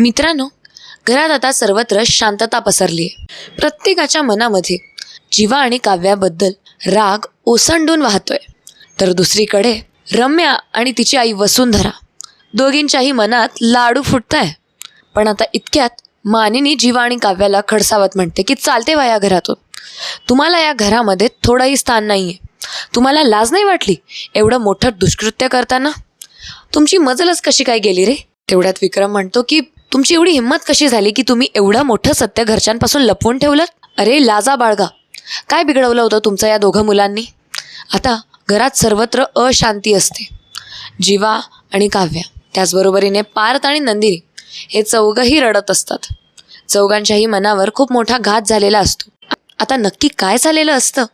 मित्रांनो घरात आता सर्वत्र शांतता पसरली आहे. प्रत्येकाच्या मनामध्ये जीवा आणि काव्याबद्दल राग ओसंडून वाहतोय. तर दुसरीकडे रम्या आणि तिची आई वसुंधरा दोघींच्याही मनात लाडू फुटताय. पण आता इतक्यात मानिनी जीवा आणि काव्याला खडसावत म्हणते की चालते वा या घरातून. तुम्हाला या घरामध्ये थोडंही स्थान नाही आहे तुम्हाला लाज नाही वाटली एवढं मोठं दुष्कृत्य करताना? तुमची मजलच कशी काय गेली रे? तेवढ्यात विक्रम म्हणतो की तुमची एवढी हिंमत कशी झाली की तुम्ही एवढं मोठं सत्य घरच्यांपासून लपवून ठेवलं? अरे लाजा बाळगा. काय बिघडवलं होतं तुमचं या दोघं मुलांनी? आता घरात सर्वत्र अशांती असते. जीवा आणि काव्या त्याचबरोबरीने पार्थ आणि नंदिनी हे चौघही रडत असतात. चौघांच्याही मनावर खूप मोठा घात झालेला असतो. आता नक्की काय झालेलं असतं?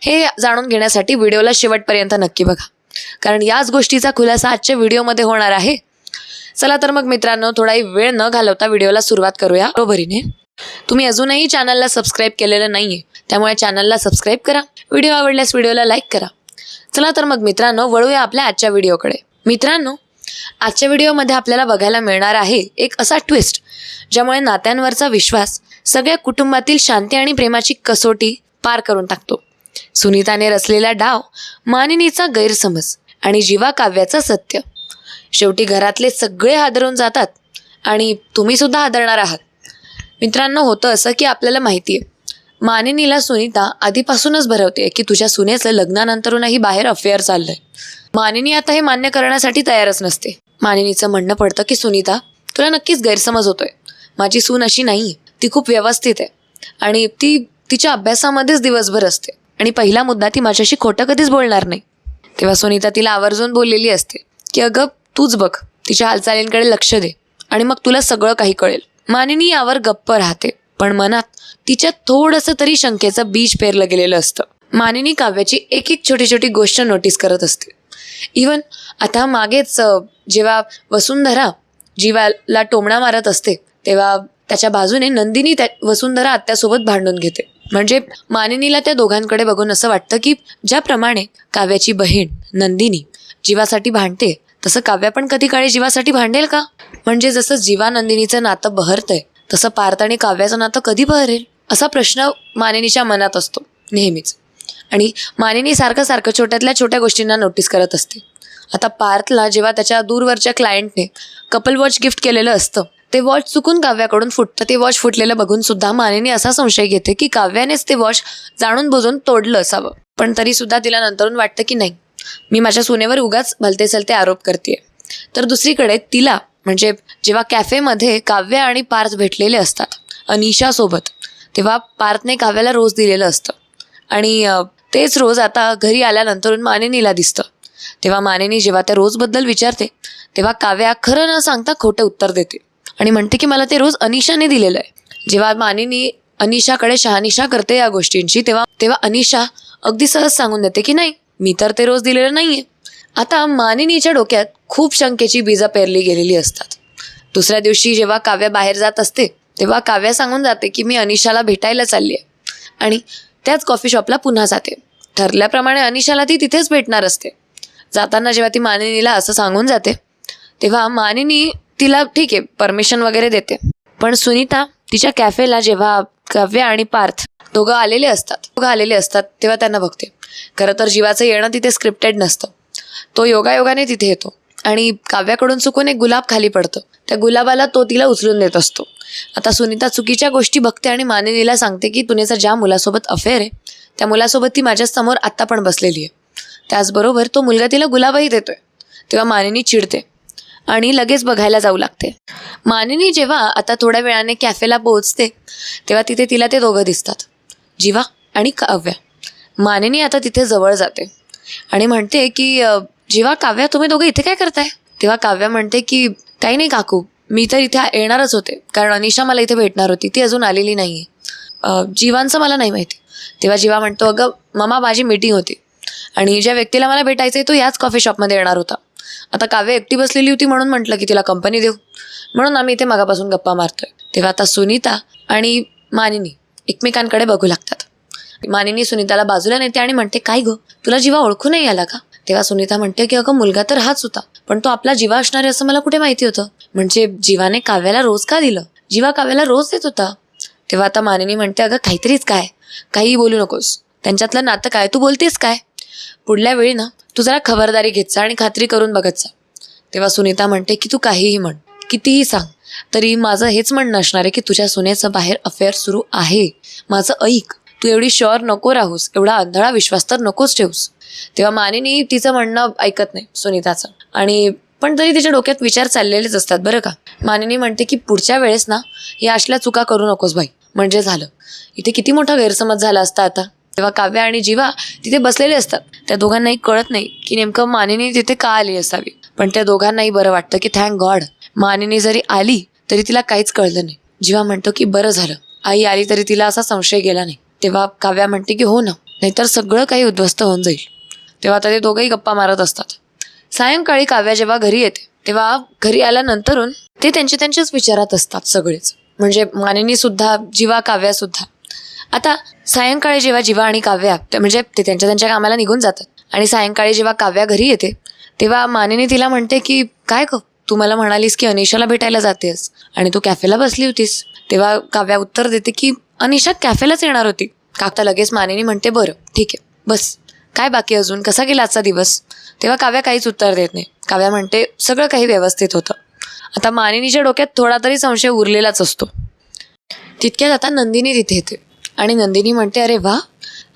हे जाणून घेण्यासाठी व्हिडिओला शेवटपर्यंत नक्की बघा. कारण याच गोष्टीचा खुलासा आजच्या व्हिडिओमध्ये होणार आहे. चला तर मग मित्रांनो थोडाही वेळ न घालवता व्हिडिओला सुरुवात करूया. बरोबरीने. तुम्ही अजूनही चॅनलला सबस्क्राईब केलेलं नाही आहे त्यामुळे चॅनलला सबस्क्राईब करा. व्हिडिओ आवडल्यास व्हिडिओला लाईक करा. चला तर मग मित्रांनो वळूया आपल्या आजच्या व्हिडिओकडे. मित्रांनो आजच्या व्हिडिओमध्ये आपल्याला बघायला मिळणार आहे एक असा ट्विस्ट ज्यामुळे नात्यांवरचा विश्वास सगळ्या कुटुंबातील शांती आणि प्रेमाची कसोटी पार करून टाकतो. सुनीताने रचलेला डाव मानिनीचा गैरसमज आणि जीवा काव्याचं सत्य. शेवटी घरातले सगळे हादरून जातात आणि तुम्ही सुद्धा हादरणार आहात. मित्रांनो होतं असं की आपल्याला माहिती आहे मानिनीला सुनीता आधीपासूनच भरवते की तुझ्या सुनेचं लग्नानंतरूनही बाहेर अफेअर चाललंय. मानिनी आता हे मान्य करण्यासाठी तयारच नसते. मानिनीचं म्हणणं पडतं की सुनीता तुला नक्कीच गैरसमज होतोय. माझी सून अशी नाही ती खूप व्यवस्थित आहे आणि ती तिच्या अभ्यासामध्येच दिवसभर असते आणि पहिला मुद्दा ती माझ्याशी खोटं कधीच बोलणार नाही. तेव्हा सुनीता तिला आवर्जून बोललेली असते की अगं तूच बघ तिच्या हालचालींकडे लक्ष दे आणि मग तुला सगळं काही कळेल. मानिनी यावर गप्प राहते पण मनात तिच्या थोडंसं तरी शंकेचं बीज पेरलं गेलेलं असतं. मानिनी काव्याची एक एक छोटी छोटी गोष्ट नोटीस करत असते. इवन आता मागेच जेव्हा वसुंधरा जीवाला टोमणा मारत असते तेव्हा त्याच्या बाजूने नंदिनी त्या वसुंधरा आत्यासोबत भांडून घेते. म्हणजे मानिनीला त्या दोघांकडे बघून असं वाटतं की ज्याप्रमाणे काव्याची बहीण नंदिनी जीवासाठी भांडते तसं काव्या पण कधी काळी जीवासाठी भांडेल का? म्हणजे जसं जीवानंदिनीचं नातं बहरतंय तसं पार्थ आणि काव्याचं नातं कधी बहरेल? असा प्रश्न मानिनीच्या मनात असतो नेहमीच. आणि मानिनी सारखं सारखं छोट्यातल्या छोट्या गोष्टींना नोटीस करत असते. आता पार्थला जेव्हा त्याच्या दूरवरच्या क्लायंटने कपल वॉच गिफ्ट केलेलं असतं ते वॉच चुकून काव्याकडून फुटतं ते वॉच फुटलेलं बघून सुद्धा मानिनी असा संशय घेते की काव्यानेच ते वॉच जाणून बुजून तोडलं असावं. पण तरी सुद्धा तिला नंतरून वाटतं की नाही मी माझ्या सुनेवर उगाच भलते सलते आरोप करते तर दुसरीकडे तिला म्हणजे जेव्हा कॅफेमध्ये काव्य आणि पार्थ भेटलेले असतात अनिशासोबत तेव्हा पार्थने काव्याला रोज दिलेलं असतं. आणि तेच रोज आता घरी आल्यानंतर मानेनीला दिसतं. तेव्हा मानेनी जेव्हा त्या रोजबद्दल विचारते तेव्हा काव्या खरं न सांगता खोटं उत्तर देते आणि म्हणते की मला ते रोज अनिशाने दिलेलं आहे. जेव्हा मानेनी अनिशाकडे शहानिशा करते या गोष्टींची तेव्हा तेव्हा अनिशा अगदी सहज सांगून देते की नाही मी तर ते रोज दिलेलं नाही आहे आता मानिनीच्या डोक्यात खूप शंकेची बीजा पेरली गेलेली असतात. दुसऱ्या दिवशी जेव्हा काव्या बाहेर जात असते तेव्हा काव्या सांगून जाते की मी अनिशाला भेटायला चालली आहे आणि त्याच कॉफी शॉपला पुन्हा जाते. ठरल्याप्रमाणे अनिशाला ती तिथेच भेटणार असते. जाताना जेव्हा ती मानिनीला असं सांगून जाते तेव्हा मानिनी तिला ठीक आहे परमिशन वगैरे देते. पण सुनीता तिच्या कॅफेला जेव्हा काव्य आणि पार्थ दोघं आलेले असतात दोघं आलेले असतात तेव्हा त्यांना बघते. खरं तर जीवाचं येणं तिथे स्क्रिप्टेड नसतं. तो योगायोगाने तिथे येतो आणि काव्याकडून चुकून एक गुलाब खाली पडतं. त्या गुलाबाला तो तिला उचलून देत असतो. आता सुनीता चुकीच्या गोष्टी बघते आणि मानिनीला सांगते की तुनेचा ज्या मुलासोबत अफेअर आहे त्या मुलासोबत ती माझ्यासमोर आत्ता पण बसलेली आहे. त्याचबरोबर तो मुलगा तिला गुलाबही देतोय. तेव्हा मानिनी चिडते. आणि लगेच बघायला जाऊ लागते. मानिनी जेव्हा आता थोड्या वेळाने कॅफेला पोहोचते तेव्हा तिथे तिला ते दोघं दिसतात. जीवा आणि काव्या. मानिनी आता तिथे जवळ जाते आणि म्हणते की जेव्हा काव्या तुम्ही दोघं इथे काय करताय? तेव्हा काव्या म्हणते की काही नाही काकू मी तर इथे येणारच होते कारण अनिशा मला इथे भेटणार होती ती अजून आलेली नाही आहे जीवांचं मला नाही माहिती. तेव्हा जीवा म्हणतो अगं मामा माझी मीटिंग होती आणि ज्या व्यक्तीला मला भेटायचं आहे तो याच कॉफी शॉपमध्ये येणार होता. आता काव्य एकटी बसलेली होती म्हणून म्हटलं की तिला कंपनी देऊ. म्हणून आम्ही इथे मगापासून गप्पा मारतोय. तेव्हा आता सुनीता आणि मानिनी एकमेकांकडे बघू लागतात. मानिनी सुनीताला बाजूला नेते आणि म्हणते काय गं? तुला जीवा ओळखू नाही आला का? तेव्हा सुनीता म्हणते की अगं मुलगा तर हाच होता पण तो आपला जीवा असणार आहे असं मला कुठे माहिती होतं? म्हणजे जीवाने काव्याला रोज का दिलं? जीवा काव्याला रोज देत होता. तेव्हा आता मानिनी म्हणते अगं काहीतरीच काय? काहीही बोलू नकोस. त्यांच्यातलं नातं काय? तू बोलतेस काय? पुढल्या वेळी ना तू जरा खबरदारी घेत जा आणि खात्री करून बघत जा. तेव्हा सुनीता म्हणते की तू काहीही म्हण कितीही सांग तरी माझं हेच म्हणणं असणार आहे की तुझ्या सुनेचं बाहेर अफेअर सुरू आहे. माझं ऐक तू एवढी शुअर नको राहूस एवढा आंधळा विश्वास तर नकोच ठेवूस. तेव्हा मानिनी तिचं म्हणणं ऐकत नाही सुनीताचं. आणि पण तरी तिच्या डोक्यात विचार चाललेलेच असतात बरं का. मानिनी म्हणते की पुढच्या वेळेस ना या असल्या चुका करू नकोस बाई. म्हणजे झालं. इथे किती मोठा गैरसमज झाला असता आता. तेव्हा काव्य आणि जीवा तिथे बसलेले असतात. त्या दोघांनाही कळत नाही की नेमकं मानिनी तिथे का आली असावी. पण त्या दोघांनाही बरं वाटतं की थँक गॉड मानिनी जरी आली तरी तिला काहीच कळलं नाही. जीवा म्हणतो की बरं झालं. आई आली तरी तिला असा संशय गेला नाही. तेव्हा काव्या म्हणते की हो ना नाहीतर सगळं काही उद्ध्वस्त होऊन जाईल. तेव्हा आता ते दोघंही गप्पा मारत असतात. सायंकाळी काव्या जेव्हा घरी येते तेव्हा घरी आल्यानंतरून ते त्यांचे त्यांचेच विचारात असतात सगळेच. म्हणजे मानिनी सुद्धा जीवा काव्या सुद्धा आता सायंकाळी जेव्हा जीवा आणि काव्या त्या- म्हणजे ते त्यांच्या त्यांच्या कामाला निघून जातात. आणि सायंकाळी जेव्हा काव्या घरी येते तेव्हा मानिनी तिला म्हणते की काय ग तू मला म्हणालीस की अनिशाला भेटायला जातेस आणि तू कॅफेला बसली होतीस. तेव्हा काव्या उत्तर देते की अनिशा कॅफेलाच येणार होती. काका लगेच मानिनी म्हणते बरं ठीक आहे बस. काय बाकी अजून? कसा गेला आजचा दिवस? तेव्हा काव्या काहीच उत्तर देत नाही. काव्या म्हणते सगळं काही व्यवस्थित होतं. आता मानिनीच्या डोक्यात थोडा तरी संशय उरलेलाच असतो. तितक्यात आता नंदिनी तिथे येते. आणि नंदिनी म्हणते अरे वा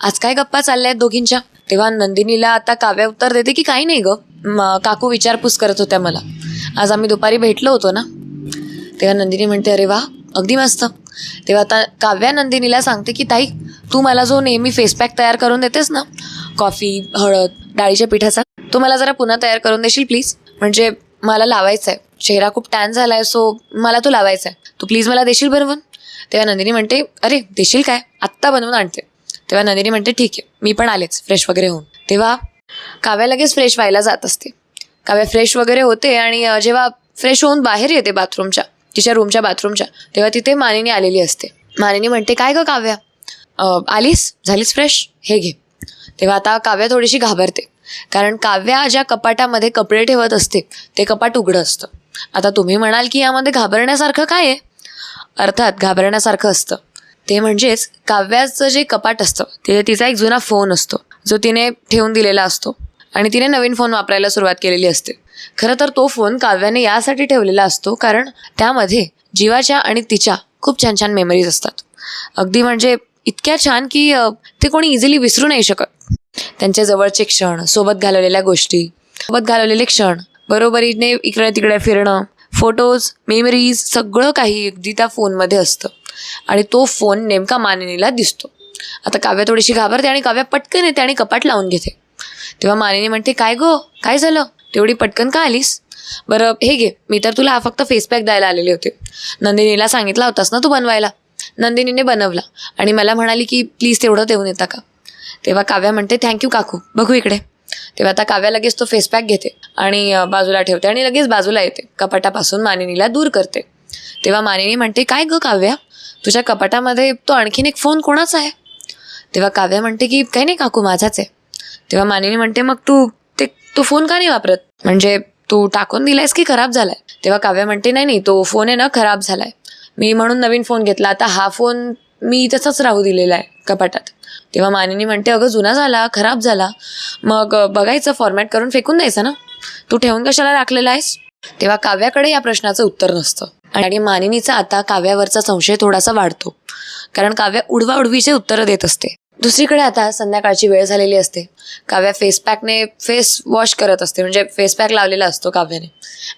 आज काय गप्पा चालल्या आहेत दोघींच्या? तेव्हा नंदिनीला आता काव्या उत्तर देते की काही नाही ग म- काकू विचारपूस करत होत्या मला. आज आम्ही दुपारी भेटलो होतो ना? तेव्हा नंदिनी म्हणते अरे वा अगदी मस्त. तेव्हा आता काव्या नंदिनीला सांगते की ताई तू मला जो नेहमी फेस पॅक तयार करून देतेस ना कॉफी हळद डाळीच्या पिठाचा तो मला जरा पुन्हा तयार करून देशील प्लीज? म्हणजे मला लावायचा आहे चेहरा खूप टॅन झाला आहे सो मला तो लावायचा आहे तू प्लीज मला देशील बरोबर तेव्हा नंदिनी म्हणते अरे देशील काय? आत्ता बनवून आणते. तेव्हा नंदिनी म्हणते ठीक आहे मी पण आलेच फ्रेश वगैरे होऊन. तेव्हा काव्या लगेच फ्रेश व्हायला जात असते. काव्या फ्रेश वगैरे होते आणि जेव्हा फ्रेश होऊन बाहेर येते बाथरूमच्या तिच्या रूमच्या बाथरूमच्या तेव्हा तिथे मानिनी आलेली असते. मानिनी म्हणते काय गं काव्या? आलीस? झालीस फ्रेश? हे घे. तेव्हा आता काव्या थोडीशी घाबरते. कारण काव्या ज्या कपाटामध्ये कपडे ठेवत असते ते कपाट उघडं असतं. आता तुम्ही म्हणाल की यामध्ये घाबरण्यासारखं काय आहे? अर्थात घाबरण्यासारखं असतं. ते म्हणजेच काव्याचं जे कपाट असतं ते तिचा एक जुना फोन असतो जो तिने ठेवून दिलेला असतो. आणि तिने नवीन फोन वापरायला सुरुवात केलेली असते. खरं तर तो फोन काव्याने यासाठी ठेवलेला असतो कारण त्यामध्ये जीवाच्या आणि तिच्या खूप छान छान मेमरीज असतात. अगदी म्हणजे इतक्या छान की ते कोणी इझिली विसरू नाही शकत. त्यांच्या जवळचे क्षण सोबत घालवलेल्या गोष्टी सोबत घालवलेले क्षण बरोबरीने इकडे तिकडे फिरणं फोटोज मेमरीज सगळं काही अगदी त्या फोनमध्ये असतं. आणि तो फोन नेमका मानिनीला दिसतो. आता काव्या थोडीशी घाबरते आणि काव्या पटकन येते आणि कपाट लावून घेते. तेव्हा मानिनी म्हणते काय गो? काय झालं? तेवढी पटकन का आलीस? बरं हे घे. मी तर तुला हा फक्त फेसपॅक द्यायला आलेले होते. नंदिनीला सांगितला होतास ना तू बनवायला? नंदिनीने बनवला. आणि मला म्हणाली की प्लीज तेवढं देऊन येता का? तेव्हा काव्या म्हणते थँक्यू काकू. बघू इकडे. तेव्हा आता काव्या लगेच तो फेस पॅक घेते आणि बाजूला ठेवते आणि लगेच बाजूला येते. कपाटापासून मानिनीला दूर करते. तेव्हा मानिनी म्हणते काय ग काव्या? तुझ्या कपाटामध्ये तो आणखीन एक फोन कोणाचा आहे? तेव्हा काव्या म्हणते की काही नाही काकू माझाच आहे. तेव्हा मानिनी म्हणते मग तू ते तो फोन का नाही वापरत? म्हणजे तू टाकून दिलायस की खराब झालाय? तेव्हा काव्या म्हणते नाही नाही तो फोन आहे ना खराब झालाय. मी म्हणून नवीन फोन घेतला. आता हा फोन मी तसाच राहू दिलेला आहे. कपाटात. तेव्हा मानिनी म्हणते अगं जुना झाला खराब झाला. मग बघायचं फॉर्मॅट करून फेकून द्यायचं ना? तू ठेवून कशाला राखलेला आहेस? तेव्हा काव्याकडे या प्रश्नाचं उत्तर नसतं. आणि मानिनीचा आता काव्यावरचा संशय थोडासा वाढतो. कारण काव्या उडवा उडवीचे उत्तरं देत असते. दुसरीकडे आता संध्याकाळची वेळ झालेली असते. काव्या फेस पॅकने फेस वॉश करत असते. म्हणजे फेस पॅक लावलेला असतो काव्याने.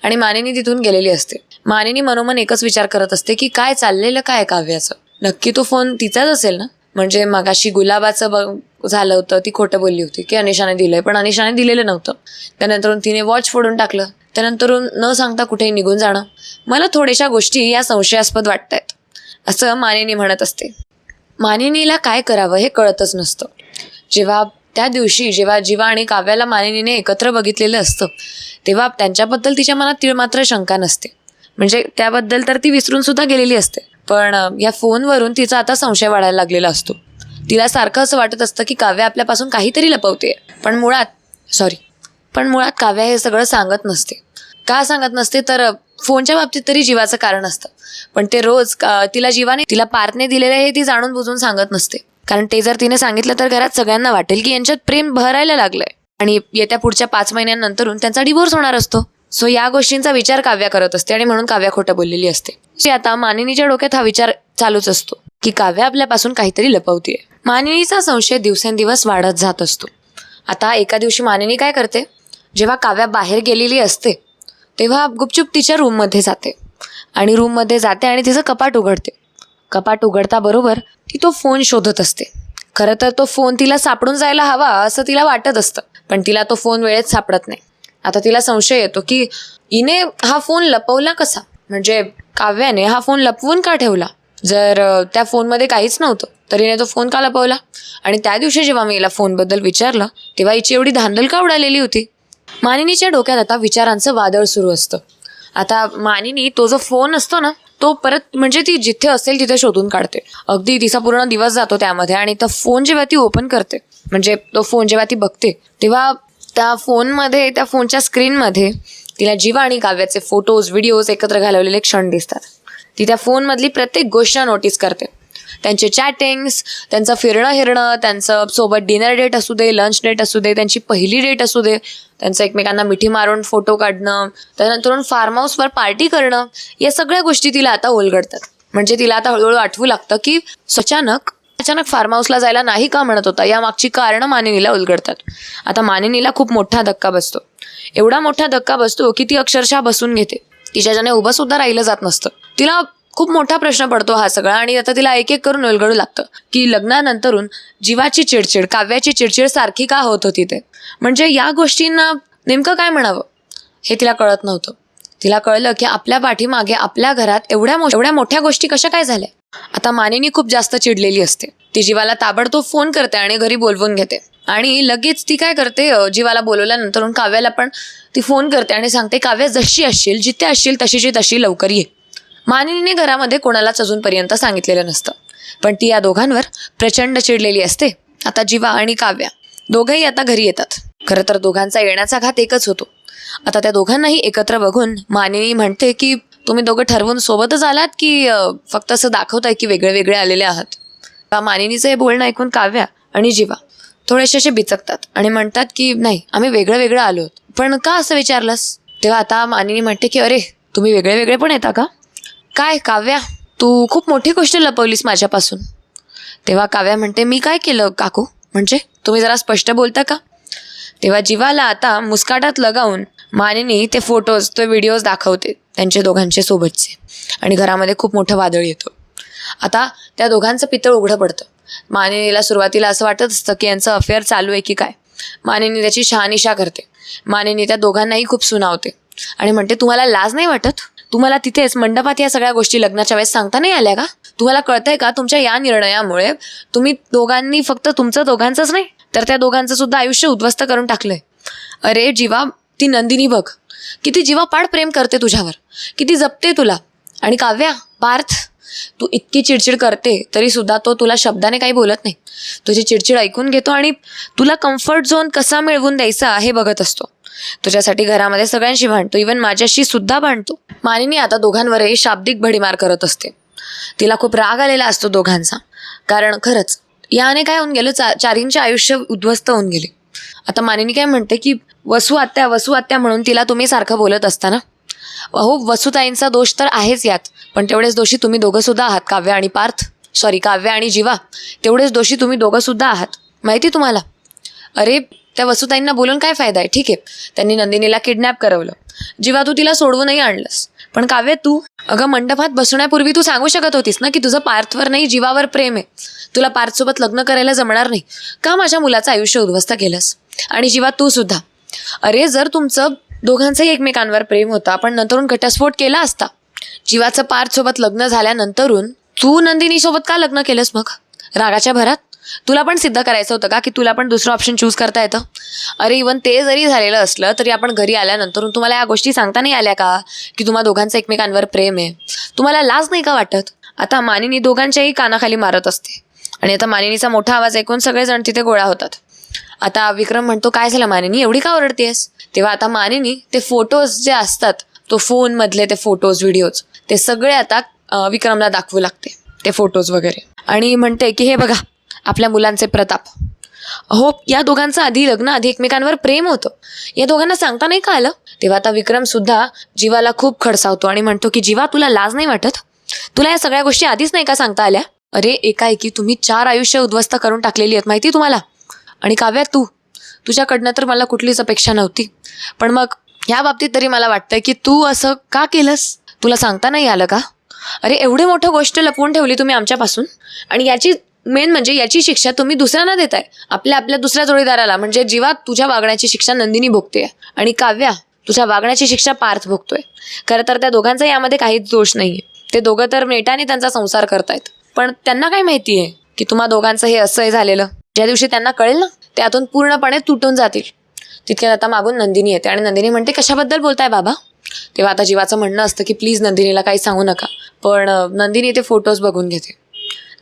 आणि मानिनी तिथून गेलेली असते. मानिनी मनोमन एकच विचार करत असते की काय चाललेलं काय काव्याचं? नक्की तो फोन तिचाच असेल ना? म्हणजे मगाशी गुलाबाचं ब झालं होतं ती खोटं बोलली होती की अनिशाने दिलंय पण अनिशाने दिलेलं नव्हतं. त्यानंतरून तिने वॉच फोडून टाकलं. त्यानंतरून न सांगता कुठेही निघून जाणं. मला थोड्याशा गोष्टी या संशयास्पद वाटत आहेत असं मानिनी म्हणत असते. मानिनीला काय करावं हे कळतच नसतं. जेव्हा त्या दिवशी जेव्हा जीवा आणि काव्याला मानिनीने एकत्र बघितलेलं असतं तेव्हा त्यांच्याबद्दल तिच्या मनात तीळ मात्र शंका नसते. म्हणजे त्याबद्दल तर ती विसरून सुद्धा गेलेली असते. पण या फोनवरून तिचा आता संशय वाढायला लागलेला असतो. तिला सारखं असं वाटत असतं की काव्या आपल्यापासून काहीतरी लपवते पण मुळात सॉरी पण मुळात काव्या हे सगळं सांगत नसते. का सांगत नसते? तर फोनच्या बाबतीत तरी जीवाचं कारण असतं. पण ते रोज तिला जीवाने तिला पार्थने दिलेलं हे ती जाणून बुजून सांगत नसते. कारण ते जर तिने सांगितलं तर घरात सगळ्यांना वाटेल की यांच्यात प्रेम भरायला लागलंय. आणि येत्या पुढच्या पाच महिन्यांनंतरून त्यांचा डिवोर्स होणार असतो. सो या गोष्टींचा विचार काव्या करत असते आणि म्हणून काव्या खोटं बोललेली असते. जी आता मानिनीच्या डोक्यात हा विचार चालूच असतो की काव्या आपल्यापासून काहीतरी लपवतीये. मानिनीचा संशय दिवसेंदिवस वाढत जात असतो. आता एका दिवशी मानिनी काय करते? जेव्हा काव्या बाहेर गेलेली असते तेव्हा गुपचूप तिच्या रूममध्ये जाते. आणि रूममध्ये जाते आणि तिचं कपाट उघडते. कपाट उघडता बरोबर ती तो फोन शोधत असते. खरं तर तो फोन तिला सापडून जायला हवा असं तिला वाटत असतं पण तिला तो फोन वेळेत सापडत नाही. आता तिला संशय येतो की हिने हा फोन लपवला कसा? म्हणजे काव्याने हा फोन लपवून का ठेवला? जर त्या फोनमध्ये काहीच नव्हतं तर हिने तो फोन का लपवला? आणि त्या दिवशी जेव्हा मी हिला फोनबद्दल विचारलं तेव्हा हिची एवढी धांदल का उडालेली होती? मानिनीच्या डोक्यात आता विचारांचं वादळ सुरू असतं. आता मानिनी तो जो फोन असतो ना तो परत म्हणजे ती जिथे असेल तिथे शोधून काढते. अगदी तिचा पूर्ण दिवस जातो त्यामध्ये आणि तो फोन जेव्हा ती ओपन करते म्हणजे तो फोन जेव्हा ती बघते तेव्हा त्या फोनमध्ये त्या फोनच्या स्क्रीनमध्ये तिला जीवा आणि काव्याचे फोटोज व्हिडिओज एकत्र घालवलेले क्षण दिसतात. ती त्या फोनमधली प्रत्येक गोष्ट नोटीस करते. त्यांचे चॅटिंग्स त्यांचं फिरणं हिरणं त्यांचं सोबत डिनर डेट असू दे लंच डेट असू दे त्यांची पहिली डेट असू दे त्यांचं एकमेकांना मिठी मारून फोटो काढणं त्यानंतर फार्म हाऊसवर पार्टी करणं या सगळ्या गोष्टी तिला आता ओलगडतात म्हणजे तिला आता हळूहळू आठवू लागतं की अचानक अचानक फार्म हाऊसला जायला नाही का म्हणत होता? या मागची कारणं मानिनीला उलगडतात. आता मानिनीला खूप मोठा धक्का बसतो. एवढा मोठा धक्का बसतो की ती अक्षरशः बसून घेते. तिच्याच्याने उभं सुद्धा राहिलं जात नसतं. तिला खूप मोठा प्रश्न पडतो हा सगळा आणि आता तिला एक एक करून उलगडू लागतं की लग्नानंतरून जीवाची चिडचिड काव्याची चिडचिड सारखी का होत होती ते? म्हणजे या गोष्टींना नेमकं काय म्हणावं? हे तिला कळत नव्हतं. तिला कळलं की आपल्या पाठीमागे आपल्या घरात एवढ्या मो- एवढ्या मोठ्या गोष्टी कशा काय झाल्या? आता मानिनी खूप जास्त चिडलेली असते. ती जीवाला ताबडतोब फोन करते आणि घरी बोलवून घेते. आणि लगेच ती काय करते जीवाला बोलवल्यानंतर काव्याला पण ती फोन करते आणि सांगते काव्या जशी असशील जिथे असशील तशीची तशी लवकर ये. मानिनीने घरामध्ये कोणालाच अजूनपर्यंत सांगितलेलं नसतं. पण ती या दोघांवर प्रचंड चिडलेली असते. आता जीवा आणि काव्या दोघंही आता घरी येतात. खरं तर दोघांचा येण्याचा घात एकच होतो. आता त्या दोघांनाही एकत्र बघून मानिनी म्हणते की तुम्ही दोघं ठरवून सोबतच आलात की फक्त असं दाखवताय की वेगळे वेगळे आलेले आहात? का मानिनीचं हे बोलणं ऐकून काव्या आणि जीवा थोडेसे असे बिचकतात आणि म्हणतात की नाही आम्ही वेगळं वेगळं आलो आहोत. पण का असं विचारलंस? तेव्हा आता मानिनी म्हणते की अरे तुम्ही वेगळे वेगळे पण येता का? काय काव्या तू खूप मोठी गोष्ट लपवलीस माझ्यापासून. तेव्हा काव्या म्हणते मी काय केलं काकू? म्हणजे तुम्ही जरा स्पष्ट बोलता का? तेव्हा जीवाला आता मुस्काटात लगावून मानिनी ते फोटोज ते व्हिडिओज दाखवते त्यांचे दोघांचे सोबतचे. आणि घरामध्ये खूप मोठं वादळ येतं. आता त्या दोघांचं पितळ उघडं पडतं. मानिनीला सुरुवातीला असं वाटत असतं की यांचं अफेअर चालू आहे की काय? मानिनी त्याची शहानिशा करते. मानिनी त्या दोघांनाही खूप सुनावते. आणि म्हणते तुम्हाला लाज नाही वाटत? तुम्हाला तिथेच मंडपात या सगळ्या गोष्टी लग्नाच्या वेळेस सांगता नाही आल्या का? तुम्हाला कळतंय का तुमच्या या निर्णयामुळे तुम्ही दोघांनी फक्त तुमचं दोघांचंच नाही तर त्या दोघांचं सुद्धा आयुष्य उद्ध्वस्त करून टाकलंय. अरे जीवा ती नंदिनी बघ. किती जीवापाड प्रेम करते तुझ्यावर. किती जपते तुला. आणि काव्या पार्थ तू इतकी चिडचिड करते तरी सुद्धा तो तुला शब्दाने काही बोलत नाही. तुझी चिडचिड ऐकून घेतो आणि तुला कम्फर्ट झोन कसा मिळवून द्यायचा हे बघत असतो. तुझ्यासाठी घरामध्ये सगळ्यांशी भांडतो इवन माझ्याशी सुद्धा भांडतो. मानिनी आता दोघांवरही शाब्दिक भडीमार करत असते. तिला खूप राग आलेला असतो दोघांचा. कारण खरंच याने काय होऊन गेलं चा चारींचे आयुष्य उद्ध्वस्त होऊन गेले. आता मानिनी काय म्हणते की वसू आत्या वसू आत्या म्हणून तिला तुम्ही सारखं बोलत असताना? अहो वसुताईंचा दोष तर आहेच यात पण तेवढेच दोषी तुम्ही दोघं सुद्धा आहात काव्य आणि पार्थ. सॉरी काव्य आणि जीवा. तेवढेच दोषी तुम्ही दोघं सुद्धा आहात. माहिती तुम्हाला? अरे त्या वसुताईंना बोलून काय फायदा आहे? ठीक आहे. त्यांनी नंदिनीला किडनॅप करवलं. जीवा तू तिला सोडवूनही आणलंस. पण काव्य तू अगं मंडपात बसण्यापूर्वी तू सांगू शकत होतीस ना की तुझं पार्थवर नाही जीवावर प्रेम आहे. तुला पार्थसोबत लग्न करायला जमणार नाही. का माझ्या मुलाचं आयुष्य उद्ध्वस्त केलंस? आणि जीवा तू सुद्धा. अरे जर तुमचं दोघांचंही एकमेकांवर प्रेम होतं आपण नंतरून घटस्फोट केला असता. जीवाचं पार्थसोबत लग्न झाल्यानंतरून तू नंदिनीसोबत का लग्न केलंस मग? रागाच्या भरात? तुला पण सिद्ध करायचं होतं का की तुला पण दुसरं ऑप्शन चूज करता येतं? अरे इवन ते जरी झालेलं असलं तरी आपण घरी आल्यानंतर तुम्हाला या गोष्टी सांगता नाही आल्या का? की तुम्हा दोघांचं एकमेकांवर प्रेम आहे. तुम्हाला लाज नाही का वाटत? आता मानिनी दोघांच्याही कानाखाली मारत असते. आणि आता मानिनीचा मोठा आवाज ऐकून सगळेजण तिथे गोळा होतात. आता विक्रम म्हणतो काय झालं मानिनी एवढी का ओरडतेस? तेव्हा आता मानिनी ते फोटोज जे असतात तो फोनमधले ते फोटोज व्हिडिओज ते सगळे आता विक्रमला दाखवू लागते ते फोटोज वगैरे. आणि म्हणते की हे बघा आपल्या मुलांचे प्रताप. हो या दोघांचं आधी लग्न आधी एकमेकांवर प्रेम होतं. या दोघांना सांगता नाही का आलं? तेव्हा आता विक्रम सुद्धा जीवाला खूप खडसावतो आणि म्हणतो की जीवा तुला लाज नाही वाटत? तुला या सगळ्या गोष्टी आधीच नाही का सांगता आल्या? अरे एकाएकी तुम्ही चार आयुष्य उद्ध्वस्त करून टाकलेली आहेत माहिती तुम्हाला? आणि काव्या तू? तुझ्याकडनं तर मला कुठलीच अपेक्षा नव्हती. पण मग ह्या बाबतीत तरी मला वाटतंय की तू असं का केलंस? तुला सांगता नाही आलं का? अरे एवढी मोठं गोष्ट लपवून ठेवली तुम्ही आमच्यापासून. आणि याची मेन म्हणजे याची शिक्षा तुम्ही दुसऱ्यांना देताय. आपल्या आपल्या दुसऱ्या जोडीदाराला. म्हणजे जीवा तुझ्या वागण्याची शिक्षा नंदिनी भोगते आणि काव्या तुझ्या वागण्याची शिक्षा पार्थ भोगतोय. खरं तर त्या दोघांचा यामध्ये काहीच दोष नाहीये. ते दोघं तर नेटाने त्यांचा संसार करतायत. पण त्यांना काय माहिती आहे की तुम्हा दोघांचं हे असं झालेलं. ज्या दिवशी त्यांना कळेल ना त्यातून पूर्णपणे तुटून जातील. तितक्यात आता मागून नंदिनी येते आणि नंदिनी म्हणते कशाबद्दल बोलताय बाबा? तेव्हा आता जीवाचं म्हणणं असतं की प्लीज नंदिनीला काही सांगू नका. पण नंदिनी ते फोटोज बघून घेते.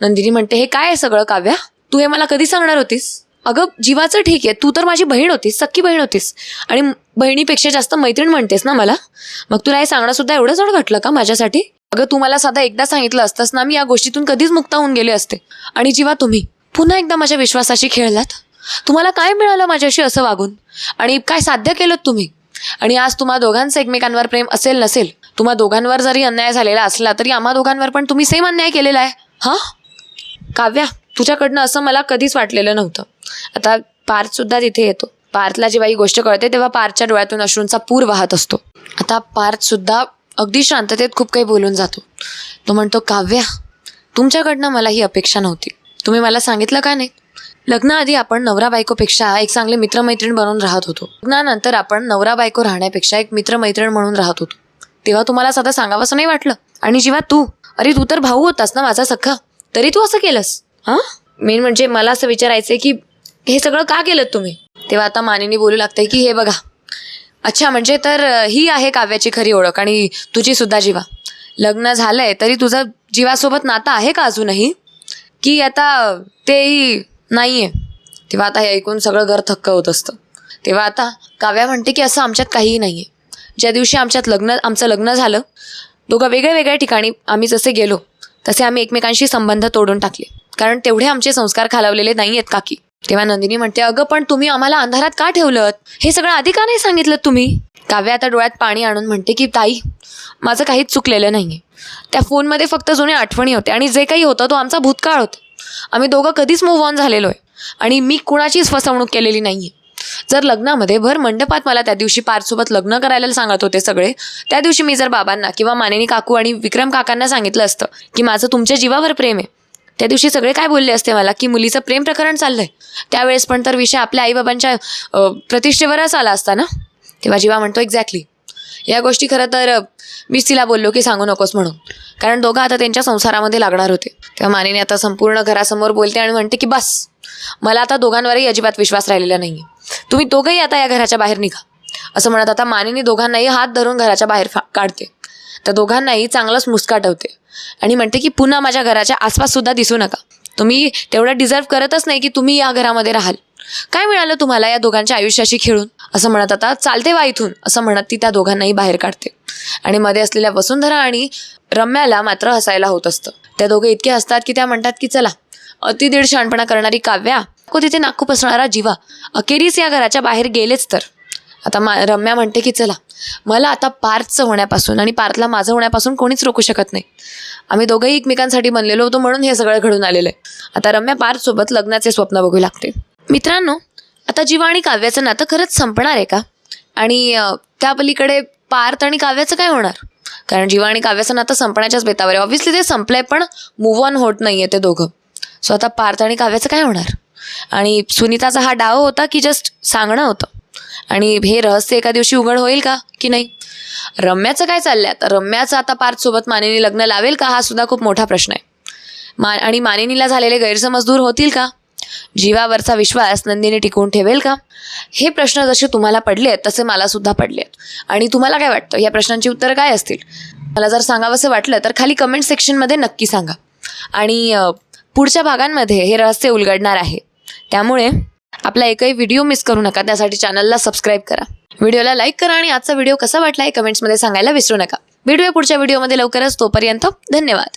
नंदिनी म्हणते हे काय आहे सगळं काव्या? तू हे मला कधी सांगणार होतीस? अगं जीवाचं ठीक आहे. तू तर माझी बहीण होतीस सख्खी बहीण होतीस. आणि बहिणीपेक्षा जास्त मैत्रीण म्हणतेस ना मला? मग तुला हे सांगणं सुद्धा एवढं जड घटलं का माझ्यासाठी? अगं तू मला साधा एकदा सांगितलं असतंस ना मी या गोष्टीतून कधीच मुक्त होऊन गेले असते. आणि जेव्हा तुम्ही पुन्हा एकदा माझ्या विश्वासाशी खेळलात तुम्हाला काय मिळालं माझ्याशी असं वागून? आणि काय साध्य केलं तुम्ही? आणि आज तुम्हा दोघांचं एकमेकांवर प्रेम असेल नसेल तुम्हा दोघांवर जरी अन्याय झालेला असला तरी आम्हा दोघांवर पण तुम्ही सेम अन्याय केलेला आहे. हां? काव्या तुझ्याकडनं असं मला कधीच वाटलेलं नव्हतं. आता पार्थसुद्धा तिथे येतो. पार्थला जेव्हा ही गोष्ट कळते तेव्हा पार्थच्या डोळ्यातून अश्रूंचा पूर वाहत असतो. आता पार्थसुद्धा अगदी शांततेत खूप काही बोलून जातो. तो म्हणतो काव्या तुमच्याकडनं मला ही अपेक्षा नव्हती. तुम्ही मला सांगितलं का नाही? लग्नाआधी आपण नवरा बायकोपेक्षा एक चांगले मित्रमैत्रीण बनून राहत होतो. लग्नानंतर आपण नवरा बायको राहण्यापेक्षा एक मित्रमैत्रीण म्हणून राहत होतो. तेव्हा तुम्हाला साधं सांगावंसं नाही वाटलं? आणि जेव्हा तू अरे तू तर भाऊ होतास ना माझा सख्खा तरी तू असं केलंस हां? मेन म्हणजे मला असं विचारायचंय की हे सगळं का केलं तुम्ही? तेव्हा आता मानेने बोलू लागतंय की हे बघा अच्छा म्हणजे तर ही आहे काव्याची खरी ओळख आणि तुझी सुद्धा जीवा. लग्न झालंय तरी तुझं जीवासोबत नातं आहे का अजूनही? की आता तेही नाही आहे तेव्हा आता हे ऐकून सगळं घर थक्क होत असतं. तेव्हा आता काव्या म्हणते की असं आमच्यात काहीही नाही आहे ज्या दिवशी आमच्यात लग्न आमचं लग्न झालं दोघं वेगळ्या वेगळ्या ठिकाणी आम्ही जसे गेलो तसे आम्ही एकमेकांशी संबंध तोडून टाकले. कारण तेवढे आमचे संस्कार खालावलेले नाही आहेत काकी. तेव्हा नंदिनी म्हणते अगं पण तुम्ही आम्हाला अंधारात का ठेवलं हे सगळं आधी का नाही सांगितलं तुम्ही? काव्या आता डोळ्यात पाणी आणून म्हणते की ताई माझं काहीच चुकलेलं नाही आहे त्या फोनमध्ये फक्त जुन्या आठवणी होत्या आणि जे काही होतं तो आमचा भूतकाळ होता. आम्ही दोघं कधीच मूव्ह ऑन झालेलो आहे आणि मी कुणाचीच फसवणूक केलेली नाही आहे जर लग्नामध्ये भर मंडपात मला त्या दिवशी पारसोबत लग्न करायला सांगत होते सगळे त्या दिवशी मी जर बाबांना किंवा मानेनी काकू आणि विक्रम काकांना सांगितलं असतं की माझं तुमच्या जीवावर प्रेम आहे त्या दिवशी सगळे काय बोलले असते मला की मुलीचं प्रेम प्रकरण चाललंय. त्यावेळेस पण तर विषय आपल्या आईबाबांच्या प्रतिष्ठेवरच आला असता ना? तेव्हा जीवा म्हणतो एक्झॅक्टली या गोष्टी खरं तर मीच तिला बोललो की सांगू नकोस म्हणून. कारण दोघं आता त्यांच्या संसारामध्ये लागणार होते. तेव्हा मानेने आता संपूर्ण घरासमोर बोलते आणि म्हणते की बस मला आता दोघांवरही अजिबात विश्वास राहिलेला नाही तुम्ही दोघंही आता या घराच्या बाहेर निघा. असं म्हणत आता मानेने दोघांनाही हात धरून घराच्या बाहेर फा काढते. तर दोघांनाही चांगलंच मुस्काटवते. आणि म्हणते की पुन्हा माझ्या घराच्या आसपास सुद्धा दिसू नका. तुम्ही तेवढं डिझर्व करतच नाही की तुम्ही या घरामध्ये राहाल. काय मिळालं तुम्हाला या दोघांच्या आयुष्याशी खेळून? असं म्हणत आता चालते वा इथून. असं म्हणत ती त्या दोघांनाही बाहेर काढते. आणि मध्ये असलेल्या वसुंधरा आणि रम्याला मात्र हसायला होत असतं. त्या दोघे इतके हसतात की त्या म्हणतात की चला अति दीड शहाणपणा करणारी काव्या को तिथे नाकू पसणारा जीवा अखेरीस या घराच्या बाहेर गेलेच तर. आता मा रम्या म्हणते की चला मला आता पार्थचं होण्यापासून आणि पार्थला माझं होण्यापासून कोणीच रोखू शकत नाही. आम्ही दोघंही एकमेकांसाठी बनलेलो होतो म्हणून हे सगळं घडून आलेलं आहे. आता रम्या पार्थसोबत लग्नाचे स्वप्न बघू लागते. मित्रांनो आता जीवा आणि काव्याचं नातं खरंच संपणार आहे का? आणि त्या पलीकडे पार्थ आणि काव्याचं काय होणार? कारण जीवा आणि काव्याचं नातं संपण्याच्याच बेतावर आहे. ऑब्व्हियसली ते संपलंय पण मूव्ह ऑन होत नाही आहे ते दोघं. सो आता पार्थ आणि काव्याचं काय होणार? आणि सुनीताचा हा डाव होता की जस्ट सांगणं होतं? आणि हे रहस्य एका दिवशी उघड होईल का? की नाही? रम्याचं काय चाललंय आता? रम्याचं आता पार्थसोबत मानिनी लग्न लावेल का? हा सुद्धा खूप मोठा प्रश्न आहे. मा आणि मानिनीला झालेले गैरसमज दूर होतील का? जीवावरचा विश्वास नंदिनी टिकवून ठेवेल का? हे प्रश्न जसे तुम्हाला पडले आहेत तसे मला सुद्धा पडले आहेत आणि तुम्हाला काय वाटतं? या प्रश्नांची उत्तरं काय असतील? मला जर सांगावंसं वाटलं तर खाली कमेंट सेक्शनमध्ये नक्की सांगा. आणि पुढच्या भागांमध्ये हे रहस्य उलगडणार आहे. त्यामुळे आपला एकही व्हिडिओ मिस करू नका. त्यासाठी चॅनलला सबस्क्राईब करा. व्हिडिओला लाईक करा आणि आजचा व्हिडिओ कसा वाटला हे कमेंट्समध्ये सांगायला विसरू नका. भेटूया पुढच्या व्हिडिओमध्ये लवकरच. तोपर्यंत धन्यवाद.